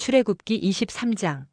출애굽기 23장.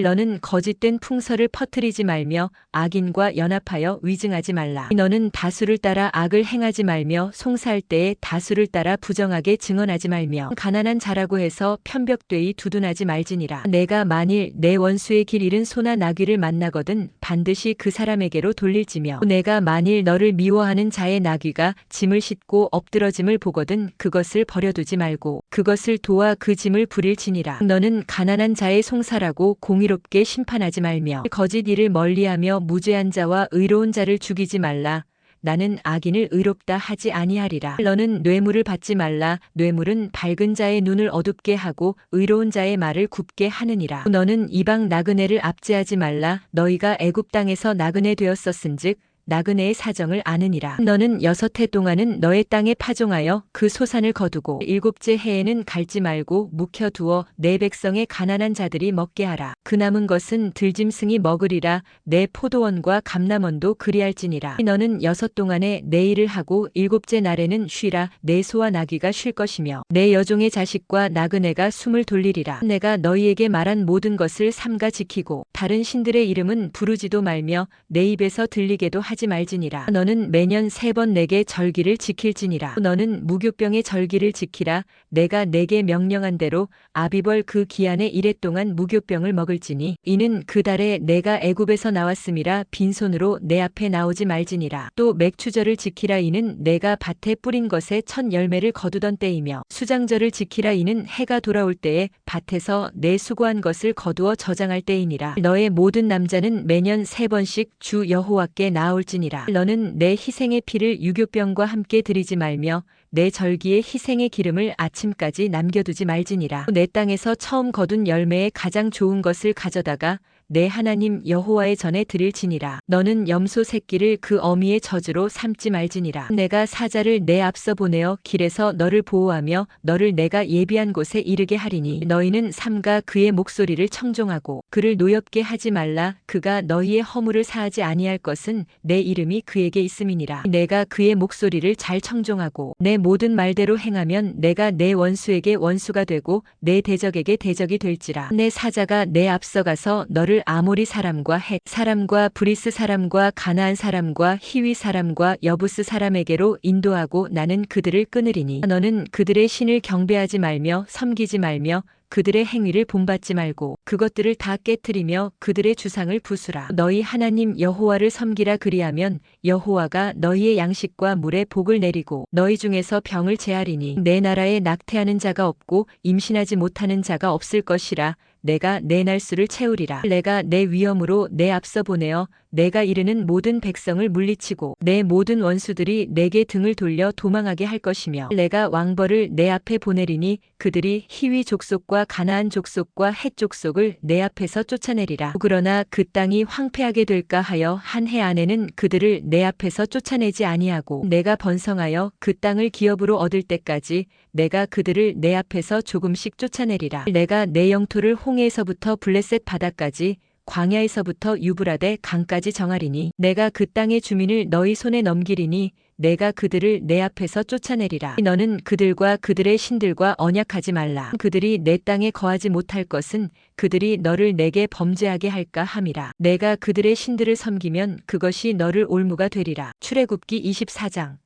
너는 거짓된 풍설을 퍼뜨리지 말며 악인과 연합하여 위증하지 말라. 너는 다수를 따라 악을 행하지 말며 송사할 때에 다수를 따라 부정하게 증언하지 말며 가난한 자라고 해서 편벽되이 두둔하지 말지니라. 내가 만일 내 원수의 길 잃은 소나 나귀를 만나거든 반드시 그 사람에게로 돌릴지며 내가 만일 너를 미워하는 자의 나귀가 짐을 싣고 엎드러짐을 보거든 그것을 버려두지 말고 그것을 도와 그 짐을 부릴지니라. 너는 가난한 자의 송사라고 공 의롭게 심판하지 말며 거짓 일을 멀리하며 무죄한 자와 의로운 자를 죽이지 말라. 나는 악인을 의롭다 하지 아니하리라. 너는 뇌물을 받지 말라. 뇌물은 밝은 자의 눈을 어둡게 하고 의로운 자의 말을 굽게 하느니라. 너는 이방 나그네를 압제하지 말라. 너희가 애굽 땅에서 나그네 되었었은즉 나그네의 사정을 아느니라. 너는 여섯 해 동안은 너의 땅에 파종하여 그 소산을 거두고 일곱째 해에는 갈지 말고 묵혀두어 내 백성의 가난한 자들이 먹게 하라. 그 남은 것은 들짐승이 먹으리라. 내 포도원과 감남원도 그리할지니라. 너는 여섯 동안에 내 일을 하고 일곱째 날에는 쉬라. 내 소와 나귀가 쉴 것이며 내 여종의 자식과 나그네가 숨을 돌리리라. 내가 너희에게 말한 모든 것을 삼가 지키고 다른 신들의 이름은 부르지도 말며 내 입에서 들리게도 하지 말지니라. 너는 매년 세 번 내게 절기를 지킬지니라. 너는 무교병의 절기를 지키라. 내가 내게 명령한 대로 아비벌 그 기한에 이래 동안 무교병을 먹을지니 이는 그 달에 내가 애굽에서 나왔음이라 빈손으로 내 앞에 나오지 말지니라. 또 맥추절을 지키라 이는 내가 밭에 뿌린 것에 첫 열매를 거두던 때이며 수장절을 지키라 이는 해가 돌아올 때에 밭에서 내 수고한 것을 거두어 저장할 때이니라. 너의 모든 남자는 매년 세 번씩 주 여호와께 나올 지니라. 너는 내 희생의 피를 유교병과 함께 드리지 말며 내 절기의 희생의 기름을 아침까지 남겨두지 말지니라. 내 땅에서 처음 거둔 열매의 가장 좋은 것을 가져다가 내 하나님 여호와의 전에 드릴지니라. 너는 염소 새끼를 그 어미의 저주로 삼지 말지니라. 내가 사자를 내 앞서 보내어 길에서 너를 보호하며 너를 내가 예비한 곳에 이르게 하리니 너희는 삼가 그의 목소리를 청종하고 그를 노엽게 하지 말라. 그가 너희의 허물을 사하지 아니할 것은 내 이름이 그에게 있음이니라. 내가 그의 목소리를 잘 청종하고 내 모든 말대로 행하면 내가 내 원수에게 원수가 되고 내 대적에게 대적이 될지라. 내 사자가 내 앞서 가서 너를 아모리 사람과 헷 사람과 브리스 사람과 가나안 사람과 히위 사람과 여부스 사람에게로 인도하고 나는 그들을 끊으리니 너는 그들의 신을 경배하지 말며 섬기지 말며 그들의 행위를 본받지 말고 그것들을 다 깨뜨리며 그들의 주상을 부수라. 너희 하나님 여호와를 섬기라 그리하면 여호와가 너희의 양식과 물에 복을 내리고 너희 중에서 병을 제하리니 내 나라에 낙태하는 자가 없고 임신하지 못하는 자가 없을 것이라. 내가 내 날수를 채우리라. 내가 내 위엄으로 내 앞서 보내어 내가 이르는 모든 백성을 물리치고 내 모든 원수들이 내게 등을 돌려 도망하게 할 것이며 내가 왕벌을 내 앞에 보내리니 그들이 히위 족속과 가나안 족속과 헷 족속을 내 앞에서 쫓아내리라. 그러나 그 땅이 황폐하게 될까 하여 한 해 안에는 그들을 내 앞에서 쫓아내지 아니하고 내가 번성하여 그 땅을 기업으로 얻을 때까지 내가 그들을 내 앞에서 조금씩 쫓아내리라. 내가 내 영토를 홍해에서부터 블레셋 바다까지 광야에서부터 유브라데 강까지 정하리니 내가 그 땅의 주민을 너희 손에 넘기리니 내가 그들을 내 앞에서 쫓아내리라. 너는 그들과 그들의 신들과 언약하지 말라. 그들이 내 땅에 거하지 못할 것은 그들이 너를 내게 범죄하게 할까 함이라. 내가 그들의 신들을 섬기면 그것이 너를 올무가 되리라. 출애굽기 24장.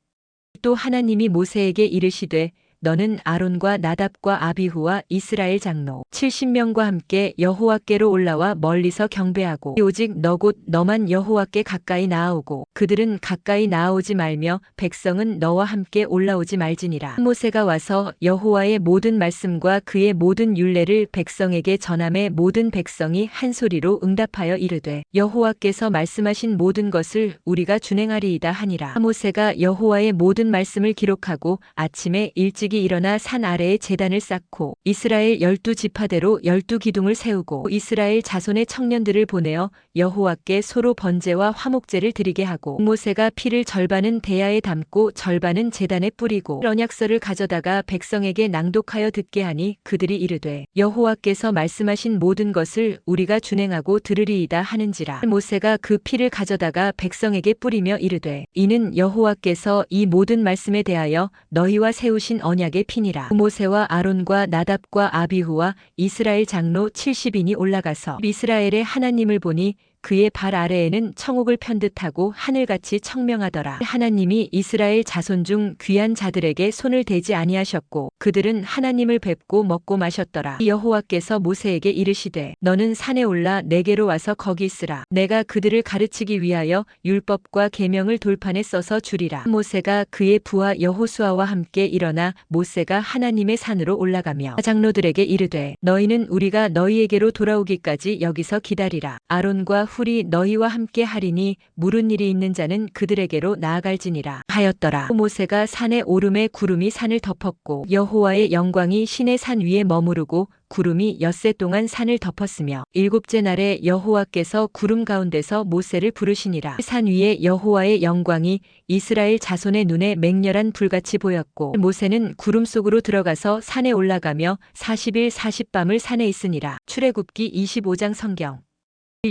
또 하나님이 모세에게 이르시되 너는 아론과 나답과 아비후와 이스라엘 장로 70명과 함께 여호와께로 올라와 멀리서 경배하고 오직 너 곧 너만 여호와께 가까이 나아오고 그들은 가까이 나아오지 말며 백성은 너와 함께 올라오지 말지니라. 모세가 와서 여호와의 모든 말씀과 그의 모든 율례를 백성에게 전함에 모든 백성이 한 소리로 응답하여 이르되 여호와께서 말씀하신 모든 것을 우리가 준행하리이다 하니라. 모세가 여호와의 모든 말씀을 기록하고 아침에 일찍 일어나 산 아래에 재단을 쌓고 이스라엘 열두 지파대로 열두 기둥을 세우고 이스라엘 자손의 청년들을 보내어 여호와께 소로 번제와 화목제를 드리게 하고 모세가 피를 절반은 대야에 담고 절반은 재단에 뿌리고 언약서를 가져다가 백성에게 낭독하여 듣게 하니 그들이 이르되 여호와께서 말씀하신 모든 것을 우리가 준행하고 들으리이다 하는지라. 모세가 그 피를 가져다가 백성에게 뿌리며 이르되 이는 여호와께서 이 모든 말씀에 대하여 너희와 세우신 언 언약의 핀이라. 모세와 아론과 나답과 아비후와 이스라엘 장로 70인이 올라가서 이스라엘의 하나님을 보니 그의 발 아래에는 청옥을 편 듯하고 하늘같이 청명하더라. 하나님이 이스라엘 자손 중 귀한 자들에게 손을 대지 아니하셨고 그들은 하나님을 뵙고 먹고 마셨더라. 여호와께서 모세에게 이르시되 너는 산에 올라 내게로 와서 거기 있으라. 내가 그들을 가르치기 위하여 율법과 계명을 돌판에 써서 주리라. 모세가 그의 부하 여호수아와 함께 일어나 모세가 하나님의 산으로 올라가며 장로들에게 이르되 너희는 우리가 너희에게로 돌아오기까지 여기서 기다리라. 아론과 훌이 너희와 함께 하리니 물은 일이 있는 자는 그들에게로 나아갈지니라 하였더라. 모세가 산에 오름에 구름이 산을 덮었고 여호와의 영광이 신의 산 위에 머무르고 구름이 엿새 동안 산을 덮었으며 일곱째 날에 여호와께서 구름 가운데서 모세를 부르시니라. 산 위에 여호와의 영광이 이스라엘 자손의 눈에 맹렬한 불같이 보였고 모세는 구름 속으로 들어가서 산에 올라가며 40일 40밤을 산에 있으니라. 출애굽기 25장 성경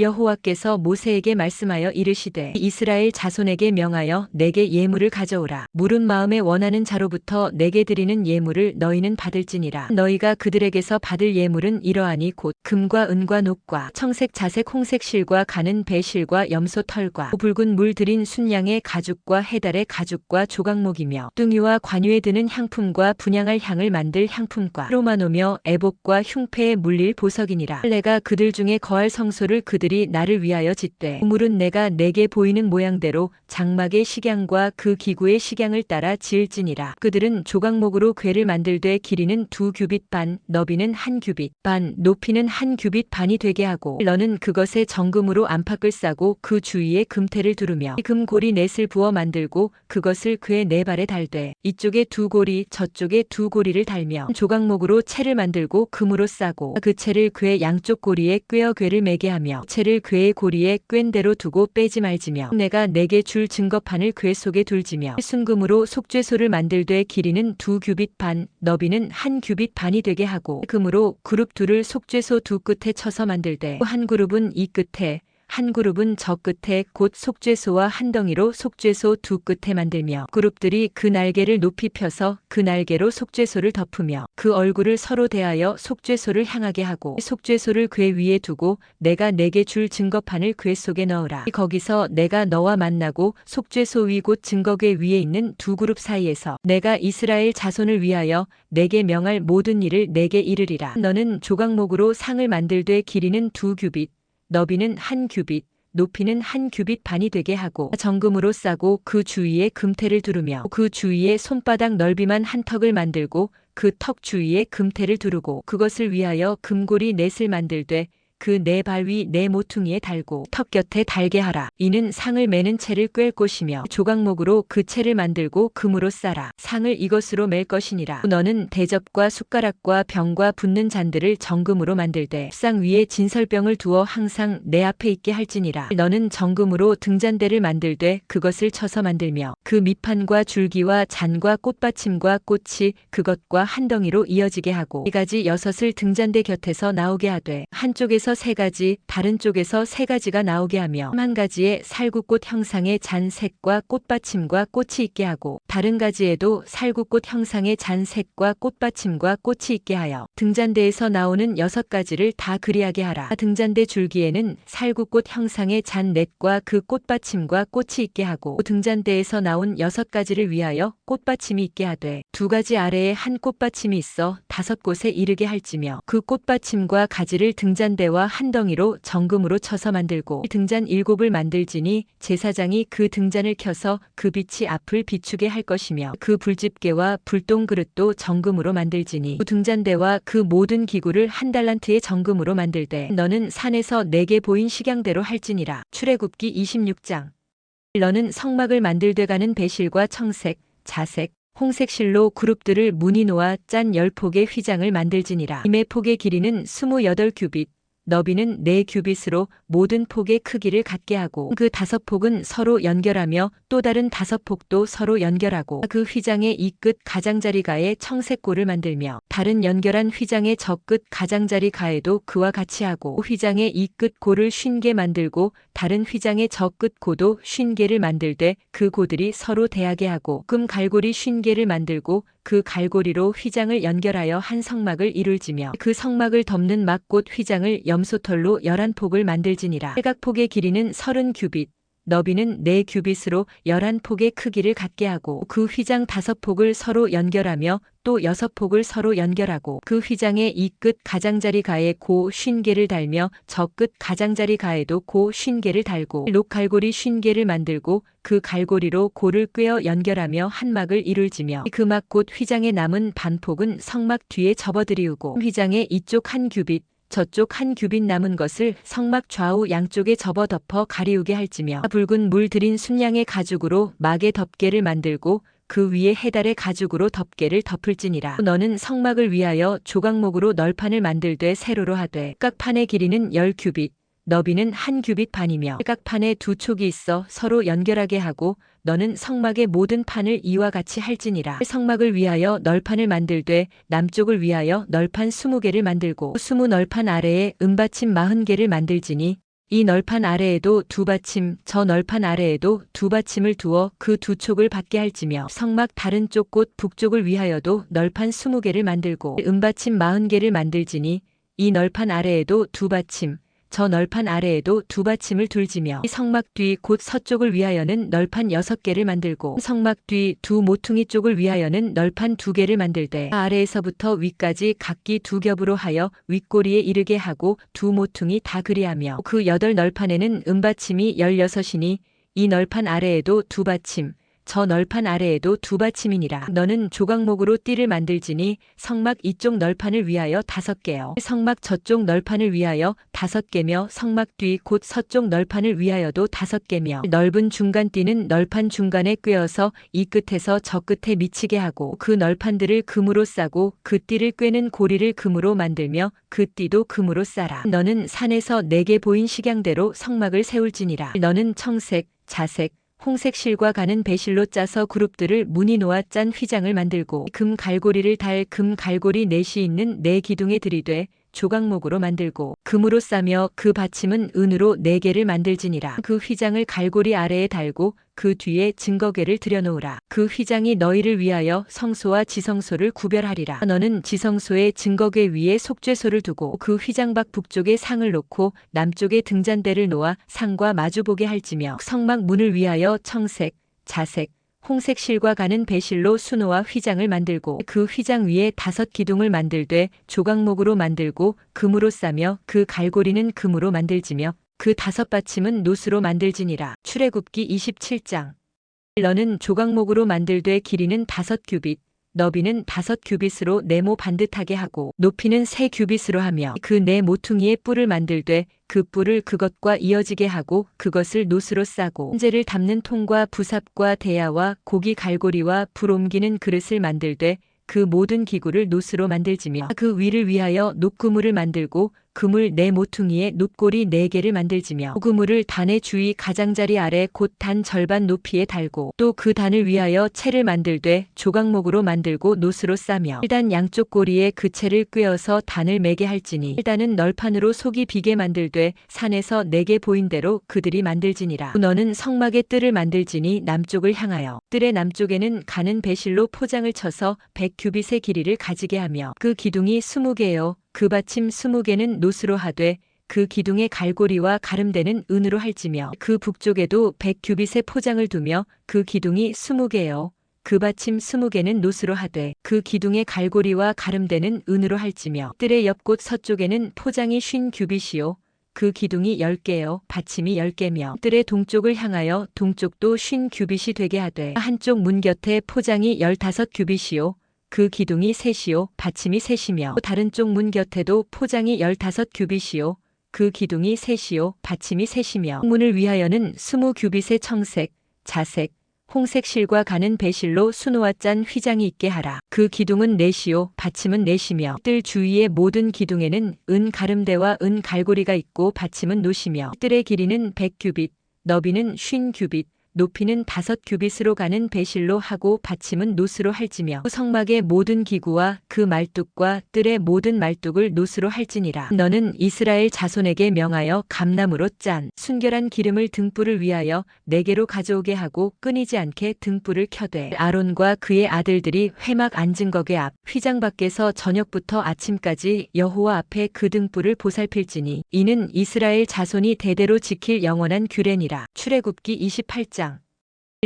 여호와께서 모세에게 말씀하여 이르시되 이스라엘 자손에게 명하여 내게 예물을 가져오라. 물은 마음에 원하는 자로부터 내게 드리는 예물을 너희는 받을지니라. 너희가 그들에게서 받을 예물은 이러하니 곧 금과 은과 녹과 청색 자색 홍색 실과 가는 배실과 염소 털과 붉은 물 들인 순양의 가죽과 해달의 가죽과 조각목이며 뚱이와 관유에 드는 향품과 분양할 향을 만들 향품과 로마노며 애복과 흉패에 물릴 보석이니라. 내가 그들 중에 거할 성소를 그들 이 나를 위하여 짓되 우물은 내가 내게 보이는 모양대로 장막의 식양과 그 기구의 식양을 따라 지을지니라. 그들은 조각목으로 궤를 만들되 길이는 두 규빗 반, 너비는 한 규빗 반, 높이는 한 규빗 반이 되게 하고 너는 그것에 정금으로 안팎을 싸고 그 주위에 금태를 두르며 금고리 넷을 부어 만들고 그것을 그의 네 발에 달되 이쪽에 두 고리 저쪽에 두 고리를 달며 조각목으로 채를 만들고 금으로 싸고 그 채를 그의 양쪽 고리에 꿰어 궤를 매게 하며 채를 그의 고리에 꿰인 대로 두고 빼지 말지며 내가 내게 줄 증거판을 궤 속에 둘지며 순금으로 속죄소를 만들되 길이는 두 규빗 반 너비는 한 규빗 반이 되게 하고 금으로 그룹 둘을 속죄소 두 끝에 쳐서 만들되 한 그룹은 이 끝에 한 그룹은 저 끝에 곧 속죄소와 한 덩이로 속죄소 두 끝에 만들며 그룹들이 그 날개를 높이 펴서 그 날개로 속죄소를 덮으며 그 얼굴을 서로 대하여 속죄소를 향하게 하고 속죄소를 궤 위에 두고 내가 내게 줄 증거판을 궤 속에 넣으라. 거기서 내가 너와 만나고 속죄소 위곧 증거궤 위에 있는 두 그룹 사이에서 내가 이스라엘 자손을 위하여 내게 명할 모든 일을 내게 이르리라. 너는 조각목으로 상을 만들되 길이는 두 규빗 너비는 한 규빗, 높이는 한 규빗 반이 되게 하고 정금으로 싸고 그 주위에 금태를 두르며 그 주위에 손바닥 넓이만 한 턱을 만들고 그 턱 주위에 금태를 두르고 그것을 위하여 금고리 넷을 만들되 그네발위네 모퉁이에 달고 턱 곁에 달게 하라. 이는 상을 매는 채를 꿰 것이며 조각목으로 그 채를 만들고 금으로 싸라. 상을 이것으로 맬 것이니라. 너는 대접과 숟가락과 병과 붓는 잔들을 정금으로 만들되 상 위에 진설병을 두어 항상 내 앞에 있게 할지니라. 너는 정금으로 등잔대를 만들되 그것을 쳐서 만들며 그 밑판과 줄기와 잔과 꽃받침과 꽃이 그것과 한 덩이로 이어지게 하고 이 가지 여섯을 등잔대 곁에서 나오게 하되 한쪽에서 세 가지 다른 쪽에서 세 가지가 나오게 하며 한 가지에 살구꽃 형상의 잔색과 꽃받침과 꽃이 있게 하고 다른 가지에도 살구꽃 형상의 잔색과 꽃받침과 꽃이 있게 하여 등잔대에서 나오는 여섯 가지를 다 그리하게 하라. 등잔대 줄기에는 살구꽃 형상의 잔넷과 그 꽃받침과 꽃이 있게 하고 등잔대에서 나온 여섯 가지를 위하여 꽃받침이 있게 하되 두 가지 아래에 한 꽃받침이 있어 다섯 곳에 이르게 할지며 그 꽃받침과 가지를 등잔대와 한 덩이로 정금으로 쳐서 만들고 등잔 일곱을 만들지니 제사장이 그 등잔을 켜서 그 빛이 앞을 비추게 할 것이며 그 불집게와 불똥 그릇도 정금으로 만들지니 그 등잔대와 그 모든 기구를 한 달란트의 정금으로 만들되 너는 산에서 내게 보인 식양대로 할지니라 출애굽기 26장 너는 성막을 만들되 가는 배실과 청색, 자색, 홍색 실로 그룹들을 무늬 놓아 짠 열폭의 휘장을 만들지니라. 임의 폭의 길이는 스무여덟 규빗, 너비는 네 규빗으로 모든 폭의 크기를 갖게 하고 그 다섯 폭은 서로 연결하며 또 다른 다섯 폭도 서로 연결하고 그 휘장의 이 끝 가장자리 가에 청색골을 만들며 다른 연결한 휘장의 저 끝 가장자리 가에도 그와 같이 하고 휘장의 이 끝 골을 쉰개 만들고 다른 휘장의 저 끝 고도 쉰 개를 만들되 그 고들이 서로 대하게 하고 금 갈고리 쉰 개를 만들고 그 갈고리로 휘장을 연결하여 한 성막을 이룰지며 그 성막을 덮는 막곧 휘장을 염소털로 열한 폭을 만들지니라. 각 폭의 길이는 서른 규빗, 너비는 네 규빗으로 열한 폭의 크기를 갖게 하고 그 휘장 다섯 폭을 서로 연결하며 또 여섯 폭을 서로 연결하고 그 휘장의 이 끝 가장자리 가에 고 쉰개를 달며 저 끝 가장자리 가에도 고 쉰개를 달고 녹갈고리 쉰개를 만들고 그 갈고리로 고를 꿰어 연결하며 한 막을 이룰지며 그 막 곧 휘장의 남은 반폭은 성막 뒤에 접어들이우고 휘장의 이쪽 한 규빗 저쪽 한 규빗 남은 것을 성막 좌우 양쪽에 접어 덮어 가리우게 할지며 붉은 물 들인 순양의 가죽으로 막의 덮개를 만들고 그 위에 해달의 가죽으로 덮개를 덮을지니라. 너는 성막을 위하여 조각목으로 널판을 만들되 세로로 하되 각 판의 길이는 열 규빗, 너비는 한 규빗 반이며 각 판에 두 촉이 있어 서로 연결하게 하고 너는 성막의 모든 판을 이와 같이 할지니라. 성막을 위하여 널판을 만들되 남쪽을 위하여 널판 스무 개를 만들고 스무 널판 아래에 은받침 마흔 개를 만들지니 이 널판 아래에도 두 받침, 저 널판 아래에도 두 받침을 두어 그 두 촉을 받게 할지며 성막 다른 쪽곧 북쪽을 위하여도 널판 스무 개를 만들고 은받침 마흔 개를 만들지니 이 널판 아래에도 두 받침, 저 널판 아래에도 두 받침을 둘지며 이 성막 뒤 곧 서쪽을 위하여는 널판 여섯 개를 만들고 성막 뒤 두 모퉁이 쪽을 위하여는 널판 두 개를 만들되 아래에서부터 위까지 각기 두 겹으로 하여 윗꼬리에 이르게 하고 두 모퉁이 다 그리하며 그 여덟 널판에는 은받침이 열여섯이니 이 널판 아래에도 두 받침 저 널판 아래에도 두 받침이니라. 너는 조각목으로 띠를 만들지니 성막 이쪽 널판을 위하여 다섯 개요. 성막 저쪽 널판을 위하여 다섯 개며 성막 뒤 곧 서쪽 널판을 위하여도 다섯 개며 넓은 중간 띠는 널판 중간에 꿰어서 이 끝에서 저 끝에 미치게 하고 그 널판들을 금으로 싸고 그 띠를 꿰는 고리를 금으로 만들며 그 띠도 금으로 싸라. 너는 산에서 내게 보인 식양대로 성막을 세울지니라. 너는 청색, 자색, 홍색 실과 가는 배실로 짜서 그룹들을 무늬 놓아 짠 휘장을 만들고 금 갈고리를 달 금 갈고리 넷이 있는 네 기둥에 들이되 조각목으로 만들고 금으로 싸며 그 받침은 은으로 네 개를 만들지니라. 그 휘장을 갈고리 아래에 달고 그 뒤에 증거계를 들여놓으라. 그 휘장이 너희를 위하여 성소와 지성소를 구별하리라. 너는 지성소의 증거계 위에 속죄소를 두고 그 휘장 밖 북쪽에 상을 놓고 남쪽에 등잔대를 놓아 상과 마주보게 할지며 성막 문을 위하여 청색 자색 홍색 실과 가는 배실로 수노와 휘장을 만들고 그 휘장 위에 다섯 기둥을 만들되 조각목으로 만들고 금으로 싸며 그 갈고리는 금으로 만들지며 그 다섯 받침은 노스로 만들지니라. 출애굽기 27장. 너는 조각목으로 만들되 길이는 다섯 규빗, 너비는 다섯 규빗으로 네모 반듯하게 하고 높이는 세 규빗으로 하며 그 네 모퉁이의 뿔을 만들되 그 뿔을 그것과 이어지게 하고 그것을 노스로 싸고 현재를 담는 통과 부삽과 대야와 고기 갈고리와 불 옮기는 그릇을 만들되 그 모든 기구를 노스로 만들지며 그 위를 위하여 녹그물을 만들고 그물 네 모퉁이에 녹고리 네 개를 만들지며 그물을 단의 주위 가장자리 아래 곧 단 절반 높이에 달고 또 그 단을 위하여 채를 만들되 조각목으로 만들고 노스로 싸며 일단 양쪽 고리에 그 채를 꿰어서 단을 매게 할지니 일단은 널판으로 속이 비게 만들되 산에서 내게 보인 대로 그들이 만들지니라. 너는 성막의 뜰을 만들지니 남쪽을 향하여 뜰의 남쪽에는 가는 배실로 포장을 쳐서 백 규빗의 길이를 가지게 하며 그 기둥이 스무 개요 그 받침 스무 개는 노스로 하되 그 기둥의 갈고리와 가름대는 은으로 할지며 그 북쪽에도 백 규빗의 포장을 두며 그 기둥이 스무 개요. 그 받침 스무 개는 노스로 하되 그 기둥의 갈고리와 가름대는 은으로 할지며 뜰의 옆곳 서쪽에는 포장이 쉰 규빗이요. 그 기둥이 열 개요. 받침이 열 개며 뜰의 동쪽을 향하여 동쪽도 쉰 규빗이 되게 하되 한쪽 문 곁에 포장이 열다섯 규빗이요. 그 기둥이 셋이요, 받침이 셋이며 다른 쪽 문 곁에도 포장이 열다섯 규빗이요, 그 기둥이 셋이요, 받침이 셋이며 문을 위하여는 스무 규빗의 청색, 자색, 홍색 실과 가는 배실로 수놓아 짠 휘장이 있게 하라. 그 기둥은 넷이요, 받침은 넷이며 뜰 주위의 모든 기둥에는 은 가름대와 은 갈고리가 있고 받침은 노시며 뜰의 길이는 백 규빗, 너비는 쉰 규빗, 높이는 다섯 규빗으로 가는 배실로 하고 받침은 노스로 할지며 성막의 모든 기구와 그 말뚝과 뜰의 모든 말뚝을 노스로 할지니라. 너는 이스라엘 자손에게 명하여 감나무로 짠 순결한 기름을 등불을 위하여 네개로 가져오게 하고 끊이지 않게 등불을 켜되 아론과 그의 아들들이 회막 앉은 거게 앞 휘장 밖에서 저녁부터 아침까지 여호와 앞에 그 등불을 보살필지니 이는 이스라엘 자손이 대대로 지킬 영원한 규례니라. 출애굽기 28장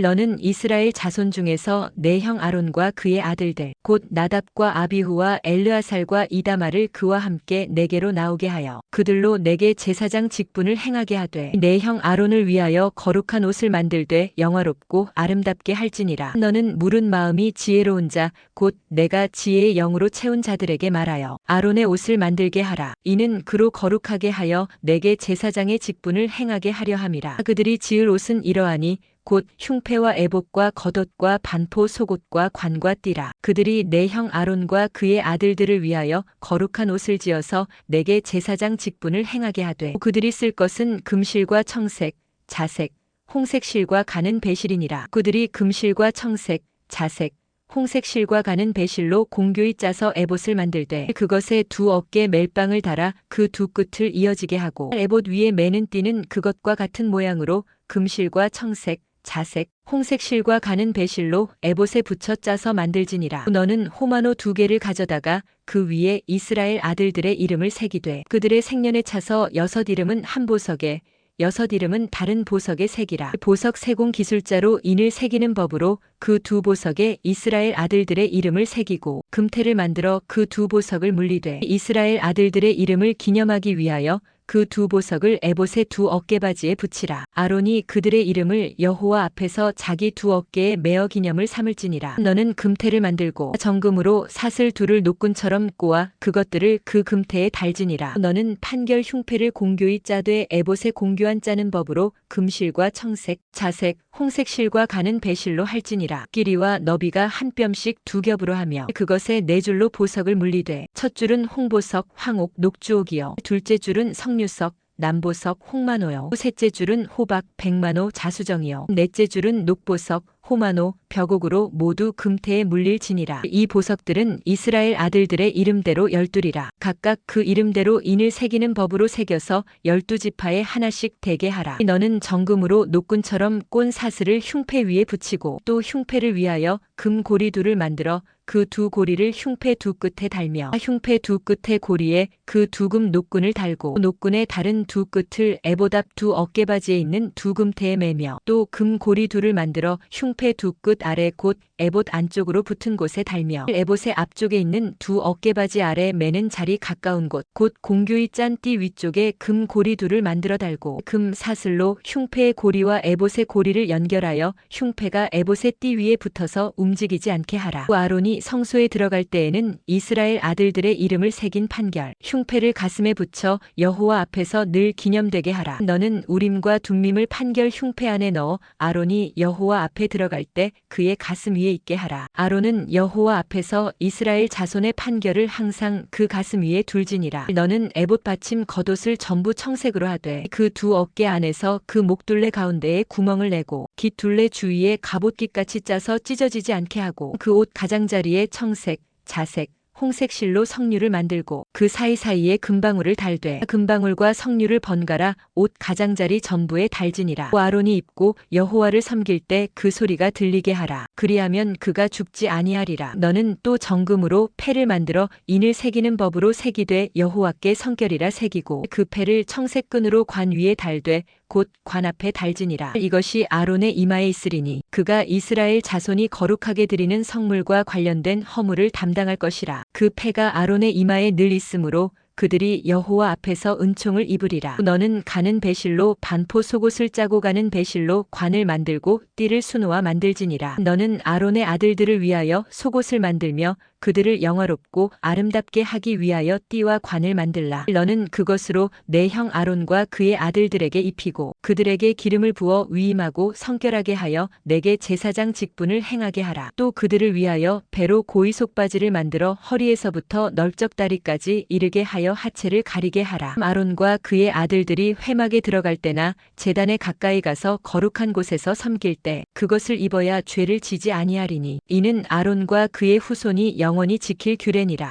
너는 이스라엘 자손 중에서 내 형 아론과 그의 아들들 곧 나답과 아비후와 엘르아살과 이다마를 그와 함께 내게로 나오게 하여 그들로 내게 제사장 직분을 행하게 하되 내 형 아론을 위하여 거룩한 옷을 만들되 영화롭고 아름답게 할지니라. 너는 물은 마음이 지혜로운 자 곧 내가 지혜의 영으로 채운 자들에게 말하여 아론의 옷을 만들게 하라. 이는 그로 거룩하게 하여 내게 제사장의 직분을 행하게 하려 함이라. 그들이 지을 옷은 이러하니 곧 흉패와 애복과 겉옷과 반포 속옷과 관과 띠라. 그들이 내 형 아론과 그의 아들들을 위하여 거룩한 옷을 지어서 내게 제사장 직분을 행하게 하되 그들이 쓸 것은 금실과 청색, 자색, 홍색 실과 가는 배실이니라. 그들이 금실과 청색, 자색, 홍색 실과 가는 배실로 공교히 짜서 에봇을 만들되 그것에 두 어깨 멜빵을 달아 그 두 끝을 이어지게 하고 에봇 위에 매는 띠는 그것과 같은 모양으로 금실과 청색, 자색, 홍색 실과 가는 배실로 에봇에 붙여 짜서 만들지니라. 너는 호마노 두 개를 가져다가 그 위에 이스라엘 아들들의 이름을 새기되 그들의 생년에 차서 여섯 이름은 한 보석에 여섯 이름은 다른 보석의 색이라. 보석 세공 기술자로 인을 새기는 법으로 그 두 보석에 이스라엘 아들들의 이름을 새기고 금태를 만들어 그 두 보석을 물리되 이스라엘 아들들의 이름을 기념하기 위하여 그 두 보석을 에봇의 두 어깨바지에 붙이라. 아론이 그들의 이름을 여호와 앞에서 자기 두 어깨에 메어 기념을 삼을지니라. 너는 금태를 만들고 정금으로 사슬 둘을 노끈처럼 꼬아 그것들을 그 금태에 달지니라. 너는 판결 흉패를 공교히 짜되 에봇에 공교한 짜는 법으로 금실과 청색, 자색, 홍색 실과 가는 배실로 할지니라. 길이와 너비가 한 뼘씩 두 겹으로 하며 그것에 네 줄로 보석을 물리되 첫 줄은 홍보석, 황옥, 녹주옥이요. 둘째 줄은 석류석, 남보석, 홍만호요. 셋째 줄은 호박, 백만호, 자수정이요. 넷째 줄은 녹보석, 호만호, 벽옥으로 모두 금태에 물릴지니라. 이 보석들은 이스라엘 아들들의 이름대로 열둘이라. 각각 그 이름대로 인을 새기는 법으로 새겨서 열두 지파에 하나씩 되게 하라. 너는 정금으로 노끈처럼 꼰 사슬을 흉패 위에 붙이고 또 흉패를 위하여 금 고리 둘을 만들어 그 두 고리를 흉패 두 끝에 달며 흉패 두 끝의 고리에 그 두금 노끈을 달고 노끈의 다른 두 끝을 에보답 두 어깨바지에 있는 두 금태에 매며 또 금 고리 둘을 만들어 흉패 두 끝 아래 곧 에봇 안쪽으로 붙은 곳에 달며 에봇의 앞쪽에 있는 두 어깨바지 아래 매는 자리 가까운 곳 곧 공교히 짠띠 위쪽에 금 고리 둘을 만들어 달고 금 사슬로 흉패의 고리와 에봇의 고리를 연결하여 흉패가 에봇의 띠 위에 붙어서 움직이지 않게 하라. 또 아론이 성소에 들어갈 때에는 이스라엘 아들들의 이름을 새긴 판결 흉패를 가슴에 붙여 여호와 앞에서 늘 기념되게 하라. 너는 우림과 둠밈을 판결 흉패 안에 넣어 아론이 여호와 앞에 들어갈 때 그의 가슴 위에 있게 하라. 아론은 여호와 앞에서 이스라엘 자손의 판결을 항상 그 가슴 위에 둘지니라. 너는 에봇 받침 겉옷을 전부 청색으로 하되 그 두 어깨 안에서 그 목둘레 가운데에 구멍을 내고 깃둘레 주위에 갑옷깃같이 짜서 찢어지지 않게 하고 그 옷 가장자리에 청색, 자색, 홍색 실로 석류를 만들고 그 사이사이에 금방울을 달되 금방울과 석류를 번갈아 옷 가장자리 전부에 달지니라. 또 아론이 입고 여호와를 섬길 때 그 소리가 들리게 하라. 그리하면 그가 죽지 아니하리라. 너는 또 정금으로 패를 만들어 인을 새기는 법으로 새기되 여호와께 성결이라 새기고 그 패를 청색끈으로 관 위에 달되 곧 관 앞에 달지니라. 이것이 아론의 이마에 있으리니 그가 이스라엘 자손이 거룩하게 드리는 성물과 관련된 허물을 담당할 것이라. 그 패가 아론의 이마에 늘 있으므로 그들이 여호와 앞에서 은총을 입으리라. 너는 가는 배실로 반포 속옷을 짜고 가는 배실로 관을 만들고 띠를 수놓아 만들지니라. 너는 아론의 아들들을 위하여 속옷을 만들며 그들을 영화롭고 아름답게 하기 위하여 띠와 관을 만들라. 너는 그것으로 내 형 아론과 그의 아들들에게 입히고 그들에게 기름을 부어 위임하고 성결하게 하여 내게 제사장 직분을 행하게 하라. 또 그들을 위하여 배로 고이 속바지를 만들어 허리에서부터 널쩍다리까지 이르게 하여 하체를 가리게 하라. 아론과 그의 아들들이 회막에 들어갈 때나 제단에 가까이 가서 거룩한 곳에서 섬길 때 그것을 입어야 죄를 지지 아니하리니 이는 아론과 그의 후손이 영원히 지킬 규례니라.